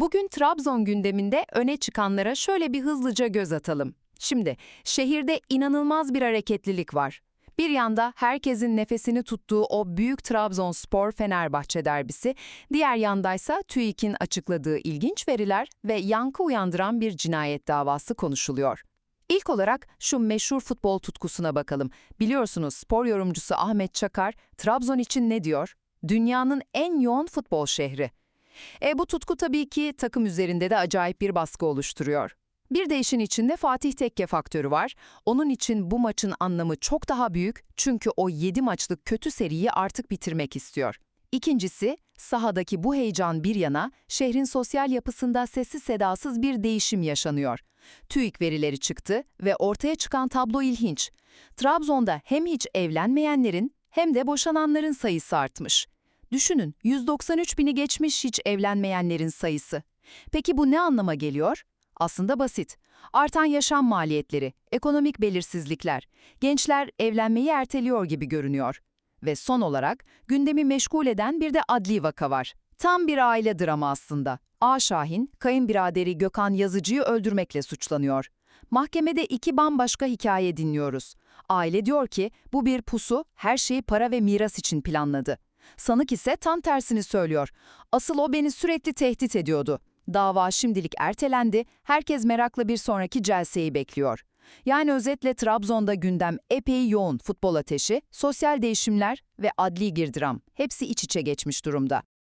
Bugün Trabzon gündeminde öne çıkanlara şöyle bir hızlıca göz atalım. Şimdi şehirde inanılmaz bir hareketlilik var. Bir yanda herkesin nefesini tuttuğu o büyük Trabzonspor Fenerbahçe derbisi, diğer yandaysa TÜİK'in açıkladığı ilginç veriler ve yankı uyandıran bir cinayet davası konuşuluyor. İlk olarak şu meşhur futbol tutkusuna bakalım. Biliyorsunuz spor yorumcusu Ahmet Çakar, Trabzon için ne diyor? Dünyanın en yoğun futbol şehri. E bu tutku tabii ki takım üzerinde de acayip bir baskı oluşturuyor. Bir de işin içinde Fatih Tekke faktörü var. Onun için bu maçın anlamı çok daha büyük çünkü o 7 maçlık kötü seriyi artık bitirmek istiyor. İkincisi, sahadaki bu heyecan bir yana, şehrin sosyal yapısında sessiz sedasız bir değişim yaşanıyor. TÜİK verileri çıktı ve ortaya çıkan tablo ilginç. Trabzon'da hem hiç evlenmeyenlerin hem de boşananların sayısı artmış. Düşünün, 193 bini geçmiş hiç evlenmeyenlerin sayısı. Peki bu ne anlama geliyor? Aslında basit. Artan yaşam maliyetleri, ekonomik belirsizlikler, gençler evlenmeyi erteliyor gibi görünüyor. Ve son olarak gündemi meşgul eden bir de adli vaka var. Tam bir aile dramı aslında. A. Şahin, kayınbiraderi Gökhan Yazıcı'yı öldürmekle suçlanıyor. Mahkemede iki bambaşka hikaye dinliyoruz. Aile diyor ki bu bir pusu, her şeyi para ve miras için planladı. Sanık ise tam tersini söylüyor. Asıl o beni sürekli tehdit ediyordu. Dava şimdilik ertelendi, herkes merakla bir sonraki celseyi bekliyor. Yani özetle Trabzon'da gündem epey yoğun futbol ateşi, sosyal değişimler ve adli girdiram. Hepsi iç içe geçmiş durumda.